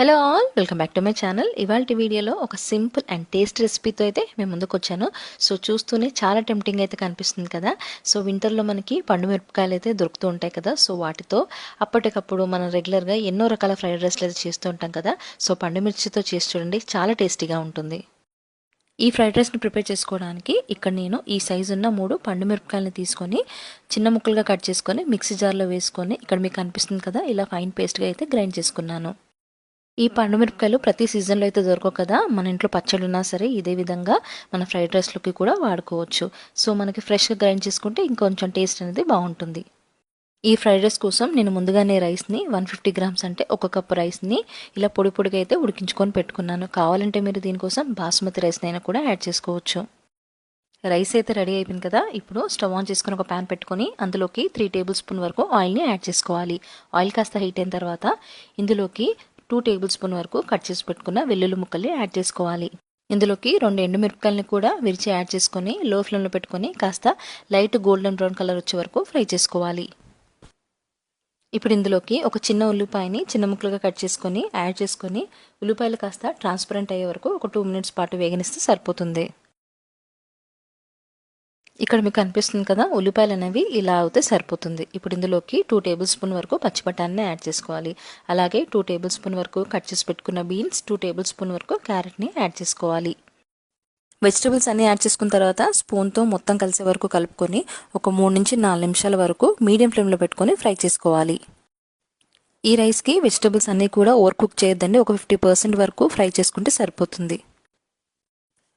Hello all welcome back to my channel ఇవాళ వీడియోలో ఒక సింపుల్ అండ్ టేస్ట్ రెసిపీతో అయితే మేము ముందుకు వచ్చాను. సో చూస్తూనే చాలా టెంప్టింగ్ అయితే కనిపిస్తుంది కదా. సో వింటర్లో మనకి పండు మిరపకాయలు అయితే దొరుకుతూ ఉంటాయి కదా. సో వాటితో అప్పటికప్పుడు మనం రెగ్యులర్గా ఎన్నో రకాల ఫ్రైడ్ రైస్లు అయితే చేస్తూ ఉంటాం కదా. సో పండు మిర్చితో చేసి చూడండి చాలా టేస్టీగా ఉంటుంది. ఈ ఫ్రైడ్ రైస్ని ప్రిపేర్ చేసుకోవడానికి ఇక్కడ నేను ఈ సైజు ఉన్న మూడు పండు మిరపకాయలని తీసుకొని చిన్న ముక్కలుగా కట్ చేసుకొని మిక్సీ జార్లో వేసుకొని ఇక్కడ మీకు కనిపిస్తుంది కదా ఇలా ఫైన్ పేస్ట్గా అయితే గ్రైండ్ చేసుకున్నాను. ఈ పండు మిరపకాయలు ప్రతి సీజన్లో అయితే దొరకవు కదా. మన ఇంట్లో పచ్చళ్ళు ఉన్నా సరే ఇదే విధంగా మన ఫ్రైడ్ రైస్లోకి కూడా వాడుకోవచ్చు. సో మనకి ఫ్రెష్గా గ్రైండ్ చేసుకుంటే ఇంకొంచెం టేస్ట్ అనేది బాగుంటుంది. ఈ ఫ్రైడ్ రైస్ కోసం నేను ముందుగానే రైస్ని వన్ ఫిఫ్టీ గ్రామ్స్ అంటే ఒక కప్ రైస్ని ఇలా పొడి పొడిగా అయితే ఉడికించుకొని పెట్టుకున్నాను. కావాలంటే మీరు దీనికోసం బాస్మతి రైస్ని అయినా కూడా యాడ్ చేసుకోవచ్చు. రైస్ అయితే రెడీ అయిపోయింది కదా. ఇప్పుడు స్టవ్ ఆన్ చేసుకుని ఒక ప్యాన్ పెట్టుకొని అందులోకి త్రీ టేబుల్ స్పూన్ వరకు ఆయిల్ని యాడ్ చేసుకోవాలి. ఆయిల్ కాస్త హీట్ అయిన తర్వాత ఇందులోకి టూ టేబుల్ స్పూన్ వరకు కట్ చేసి పెట్టుకున్న వెల్లుల్లి ముక్కల్ని యాడ్ చేసుకోవాలి. ఇందులోకి రెండు ఎండుమిరపకాయలని కూడా విరిచి యాడ్ చేసుకొని లో ఫ్లేమ్లో పెట్టుకొని కాస్త లైట్ గోల్డెన్ బ్రౌన్ కలర్ వచ్చే వరకు ఫ్రై చేసుకోవాలి. ఇప్పుడు ఇందులోకి ఒక చిన్న ఉల్లిపాయని చిన్న ముక్కలుగా కట్ చేసుకొని యాడ్ చేసుకొని ఉల్లిపాయలు కాస్త ట్రాన్స్పరెంట్ అయ్యే వరకు ఒక టూ మినిట్స్ పాటు వేగనిస్తే సరిపోతుంది. ఇక్కడ మీకు అనిపిస్తుంది కదా ఉల్లిపాయలు అనేవి ఇలా అవుతే సరిపోతుంది. ఇప్పుడు ఇందులోకి టూ టేబుల్ స్పూన్ వరకు పచ్చిబటాన్ని యాడ్ చేసుకోవాలి. అలాగే టూ టేబుల్ స్పూన్ వరకు కట్ చేసి పెట్టుకున్న బీన్స్ టూ టేబుల్ స్పూన్ వరకు క్యారెట్ని యాడ్ చేసుకోవాలి. వెజిటబుల్స్ అన్నీ యాడ్ చేసుకున్న తర్వాత స్పూన్తో మొత్తం కలిసే వరకు కలుపుకొని ఒక మూడు నుంచి నాలుగు నిమిషాల వరకు మీడియం ఫ్లేమ్లో పెట్టుకొని ఫ్రై చేసుకోవాలి. ఈ రైస్కి వెజిటబుల్స్ అన్నీ కూడా ఓవర్ కుక్ చేయొద్దండి. ఒక ఫిఫ్టీ పర్సెంట్ వరకు ఫ్రై చేసుకుంటే సరిపోతుంది.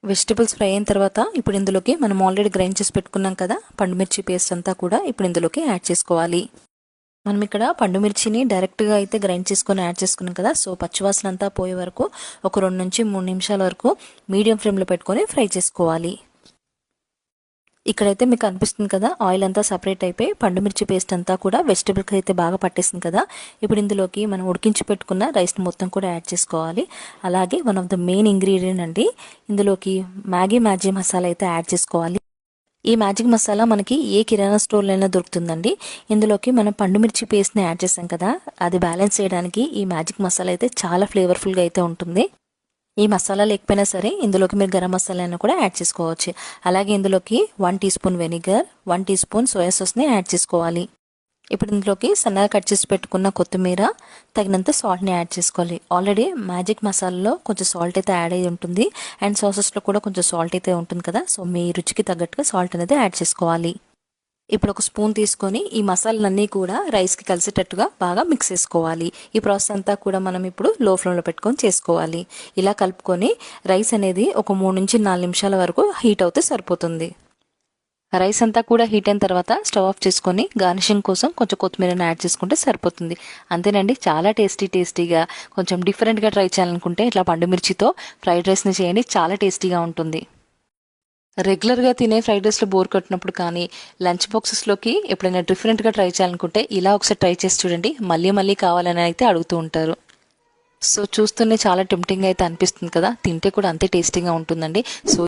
వెజిటబుల్స్ ఫ్రై అయిన తర్వాత ఇప్పుడు ఇందులోకి మనం ఆల్రెడీ గ్రైండ్ చేసి పెట్టుకున్నాం కదా పండుమిర్చి పేస్ట్ అంతా కూడా ఇప్పుడు ఇందులోకి యాడ్ చేసుకోవాలి. మనం ఇక్కడ పండుమిర్చిని డైరెక్ట్గా అయితే గ్రైండ్ చేసుకొని యాడ్ చేసుకున్నాం కదా సో పచ్చివాసన అంతా పోయే వరకు ఒక రెండు నుంచి మూడు నిమిషాల వరకు మీడియం ఫ్లేమ్లో పెట్టుకొని ఫ్రై చేసుకోవాలి. ఇక్కడైతే మీకు అనిపిస్తుంది కదా ఆయిల్ అంతా సపరేట్ అయిపోయి పండుమిర్చి పేస్ట్ అంతా కూడా వెజిటబుల్కి అయితే బాగా పట్టేసింది కదా. ఇప్పుడు ఇందులోకి మనం ఉడికించి పెట్టుకున్న రైస్ని మొత్తం కూడా యాడ్ చేసుకోవాలి. అలాగే one of the main ingredient అండి ఇందులోకి మ్యాగీ మ్యాజీ మసాలా అయితే యాడ్ చేసుకోవాలి. ఈ మ్యాజిక్ మసాలా మనకి ఏ కిరాణా స్టోర్లో దొరుకుతుందండి. ఇందులోకి మనం పండుమిర్చి పేస్ట్ని యాడ్ చేసాం కదా అది బ్యాలెన్స్ చేయడానికి ఈ మ్యాజిక్ మసాలా అయితే చాలా ఫ్లేవర్ఫుల్గా అయితే ఉంటుంది. ఈ మసాలా లేకపోయినా సరే ఇందులోకి మీరు గరం మసాలాను కూడా యాడ్ చేసుకోవచ్చు. అలాగే ఇందులోకి one teaspoon vinegar one teaspoon soya సాస్ని add చేసుకోవాలి. ఇప్పుడు ఇందులోకి సన్నగా కట్ చేసి పెట్టుకున్న కొత్తిమీర తగినంత సాల్ట్ని యాడ్ చేసుకోవాలి. ఆల్రెడీ మ్యాజిక్ మసాలాలో కొంచెం సాల్ట్ అయితే యాడ్ అయ్యి ఉంటుంది. అండ్ సాసెస్లో కూడా కొంచెం సాల్ట్ అయితే ఉంటుంది కదా సో మీ రుచికి తగ్గట్టుగా సాల్ట్ అనేది యాడ్ చేసుకోవాలి. ఇప్పుడు ఒక స్పూన్ తీసుకొని ఈ మసాలాలన్నీ కూడా రైస్కి కలిసేటట్టుగా బాగా మిక్స్ చేసుకోవాలి. ఈ ప్రాసెస్ అంతా కూడా మనం ఇప్పుడు లో ఫ్లేమ్లో పెట్టుకొని చేసుకోవాలి. ఇలా కలుపుకొని రైస్ అనేది ఒక మూడు నుంచి నాలుగు నిమిషాల వరకు హీట్ అవుతే సరిపోతుంది. రైస్ అంతా కూడా హీట్ అయిన తర్వాత స్టవ్ ఆఫ్ చేసుకొని గార్నిషింగ్ కోసం కొంచెం కొత్తిమీరని యాడ్ చేసుకుంటే సరిపోతుంది. అంతేనండి చాలా టేస్టీ టేస్టీగా కొంచెం డిఫరెంట్గా ట్రై చేయాలనుకుంటే ఇట్లా పండుమిర్చితో ఫ్రైడ్ రైస్ని చేయండి చాలా టేస్టీగా ఉంటుంది. రెగ్యులర్గా తినే ఫ్రైడ్ రైస్లో బోర్ కొట్టినప్పుడు కానీ లంచ్ బాక్సెస్లోకి ఎప్పుడైనా డిఫరెంట్గా ట్రై చేయాలనుకుంటే ఇలా ఒకసారి ట్రై చేసి చూడండి. మళ్ళీ మళ్ళీ కావాలని అయితే అడుగుతూ ఉంటారు. సో చూస్తూనే చాలా టెంప్టింగ్ అయితే అనిపిస్తుంది కదా. తింటే కూడా అంతే టేస్టీగా ఉంటుందండి. సో